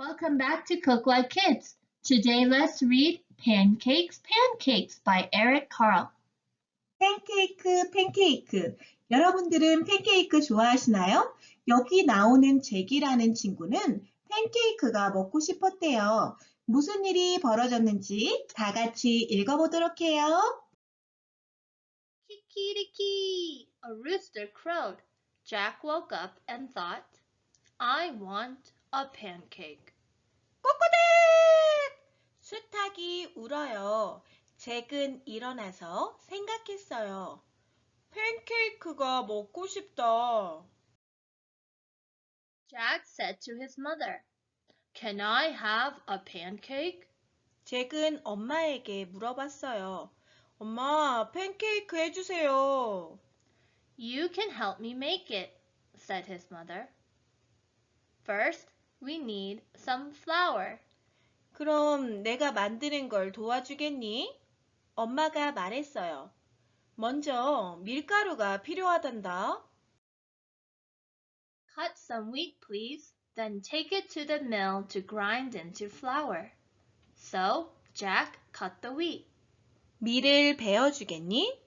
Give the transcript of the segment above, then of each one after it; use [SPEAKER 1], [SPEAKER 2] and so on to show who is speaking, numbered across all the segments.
[SPEAKER 1] Welcome back to Cook Like Kids. Today let's read Pancakes, Pancakes by Eric Carle.
[SPEAKER 2] 팬케이크, 팬케이크. 여러분들은 팬케이크 좋아하시나요? 여기 나오는 잭이라는 친구는 팬케이크가 먹고 싶었대요. 무슨 일이 벌어졌는지 다 같이 읽어보도록 해요.
[SPEAKER 1] Kikiriki! A rooster crowed. Jack woke up and thought, I want a pancake.
[SPEAKER 2] 꼬꼬댁! 수탉이 울어요. 잭은 일어나서 생각했어요. 팬케이크가 먹고 싶다.
[SPEAKER 1] Jack said to his mother, Can I have a pancake?
[SPEAKER 2] 잭은 엄마에게 물어봤어요. 엄마, 팬케이크 해주세요.
[SPEAKER 1] You can help me make it, said his mother. First, we need some flour.
[SPEAKER 2] 그럼 내가 만드는 걸 도와주겠니? 엄마가 말했어요. 먼저 밀가루가 필요하단다.
[SPEAKER 1] Cut some wheat, please, then take it to the mill to grind into flour. So, Jack cut the wheat.
[SPEAKER 2] 밀을 베어주겠니?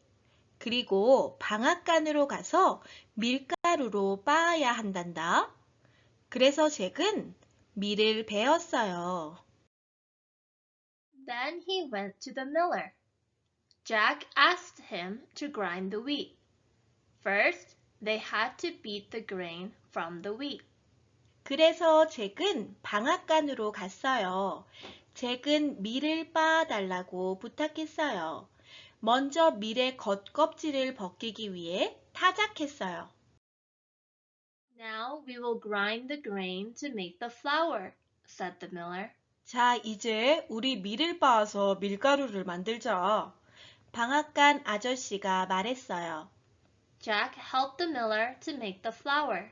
[SPEAKER 2] 그리고 방앗간으로 가서 밀가루로 빻아야 한단다. 그래서 잭은 밀을 베었어요.
[SPEAKER 1] Then he went to the miller. Jack asked him to grind the wheat. First, they had to beat the grain from the wheat.
[SPEAKER 2] 그래서 잭은 방앗간으로 갔어요. 잭은 밀을 빻아달라고 부탁했어요. 먼저 밀의 겉껍질을 벗기기 위해 타작했어요.
[SPEAKER 1] Now we will grind the grain to make the flour, said the miller.
[SPEAKER 2] 자, 이제 우리 밀을 빻아서 밀가루를 만들자. 방앗간 아저씨가 말했어요.
[SPEAKER 1] Jack helped the miller to make the flour.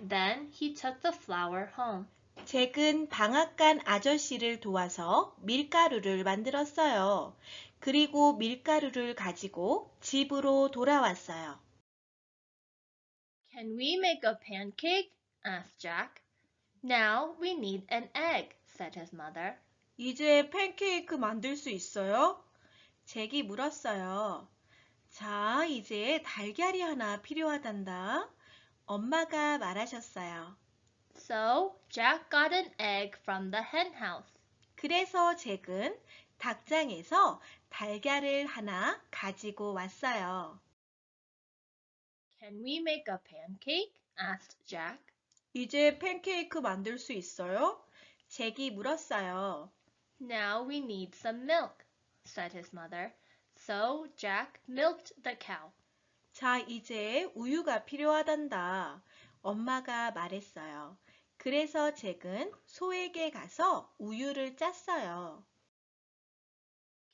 [SPEAKER 1] Then he took the flour home.
[SPEAKER 2] 잭은 방앗간 아저씨를 도와서 밀가루를 만들었어요. 그리고 밀가루를 가지고 집으로 돌아왔어요.
[SPEAKER 1] Can we make a pancake? asked Jack. Now we need an egg, said his mother.
[SPEAKER 2] 이제 팬케이크 만들 수 있어요? 잭이 물었어요. 자, 이제 달걀이 하나 필요하단다. 엄마가 말하셨어요.
[SPEAKER 1] So Jack got an egg from the hen house.
[SPEAKER 2] 그래서 잭은 닭장에서 달걀을 하나 가지고 왔어요.
[SPEAKER 1] Can we make a pancake? asked Jack.
[SPEAKER 2] 이제 팬케이크 만들 수 있어요? 잭이 물었어요.
[SPEAKER 1] Now we need some milk, said his mother. So Jack milked the cow.
[SPEAKER 2] 자, 이제 우유가 필요하단다. 엄마가 말했어요. 그래서 잭은 소에게 가서 우유를 짰어요.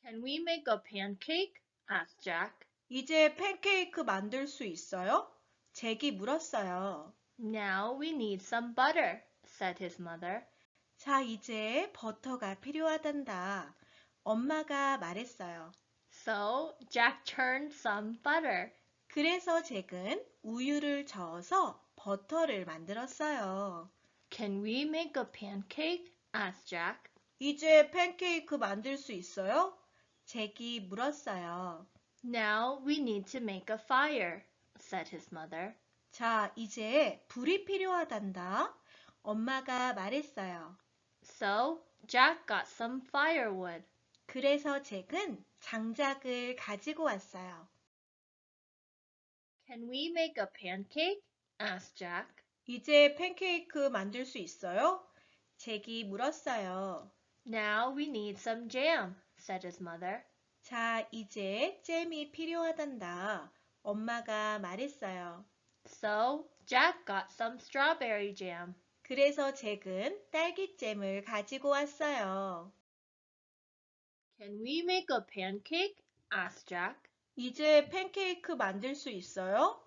[SPEAKER 1] Can we make a pancake? asked Jack.
[SPEAKER 2] 이제 팬케이크 만들 수 있어요? 잭이 물었어요.
[SPEAKER 1] Now we need some butter, said his mother.
[SPEAKER 2] 자, 이제 버터가 필요하단다. 엄마가 말했어요.
[SPEAKER 1] So Jack turned some butter.
[SPEAKER 2] 그래서 잭은 우유를 저어서 버터를 만들었어요.
[SPEAKER 1] Can we make a pancake? asked Jack.
[SPEAKER 2] 이제 팬케이크 만들 수 있어요? 잭이 물었어요.
[SPEAKER 1] Now we need to make a fire, said his mother.
[SPEAKER 2] 자, 이제 불이 필요하단다. 엄마가 말했어요.
[SPEAKER 1] So Jack got some firewood.
[SPEAKER 2] 그래서 잭은 장작을 가지고 왔어요.
[SPEAKER 1] Can we make a pancake? asked Jack.
[SPEAKER 2] 이제 팬케이크 만들 수 있어요? 잭이 물었어요.
[SPEAKER 1] Now we need some jam, said his mother.
[SPEAKER 2] 자, 이제 잼이 필요하단다. 엄마가 말했어요.
[SPEAKER 1] So Jack got some strawberry jam.
[SPEAKER 2] 그래서 잭은 딸기잼을 가지고 왔어요.
[SPEAKER 1] Can we make a pancake? asked Jack.
[SPEAKER 2] 이제 팬케이크 만들 수 있어요?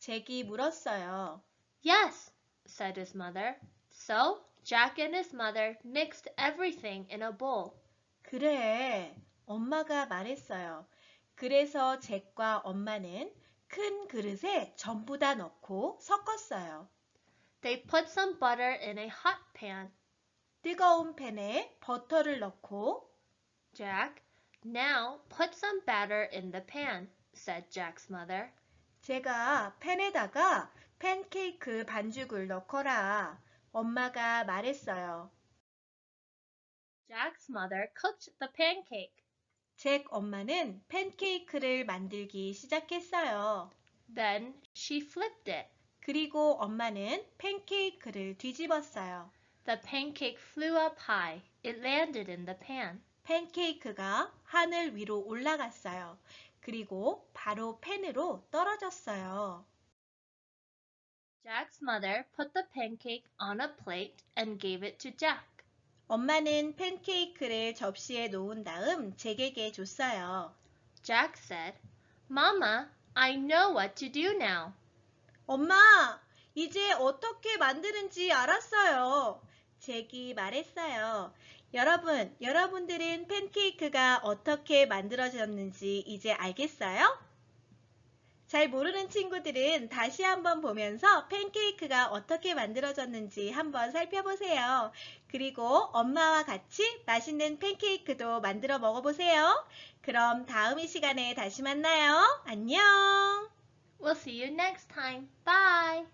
[SPEAKER 2] 잭이 물었어요.
[SPEAKER 1] Yes, said his mother. So Jack and his mother mixed everything in a bowl.
[SPEAKER 2] 그래, 엄마가 말했어요. 그래서 잭과 엄마는 큰 그릇에 전부 다 넣고 섞었어요.
[SPEAKER 1] They put some butter in a hot pan.
[SPEAKER 2] 뜨거운 팬에 버터를 넣고
[SPEAKER 1] Jack, now put some batter in the pan, said Jack's mother.
[SPEAKER 2] 제가 팬에다가 팬케이크 반죽을 넣거라. 엄마가 말했어요.
[SPEAKER 1] Jack's mother cooked the pancake.
[SPEAKER 2] 잭 엄마는 팬케이크를 만들기 시작했어요.
[SPEAKER 1] Then she flipped it.
[SPEAKER 2] 그리고 엄마는 팬케이크를 뒤집었어요.
[SPEAKER 1] The pancake flew up high. It landed in the pan.
[SPEAKER 2] 팬케이크가 하늘 위로 올라갔어요. 그리고 바로 팬으로 떨어졌어요.
[SPEAKER 1] Jack's mother put the pancake on a plate and gave it to Jack.
[SPEAKER 2] 엄마는 팬케이크를 접시에 놓은 다음 잭에게 줬어요.
[SPEAKER 1] Jack said, Mama, I know what to do now.
[SPEAKER 2] 엄마, 이제 어떻게 만드는지 알았어요. 잭이 말했어요. 여러분, 여러분들은 팬케이크가 어떻게 만들어졌는지 이제 알겠어요? 잘 모르는 친구들은 다시 한번 보면서 팬케이크가 어떻게 만들어졌는지 한번 살펴보세요. 그리고 엄마와 같이 맛있는 팬케이크도 만들어 먹어보세요. 그럼 다음 이 시간에 다시 만나요. 안녕!
[SPEAKER 1] We'll see you next time. Bye.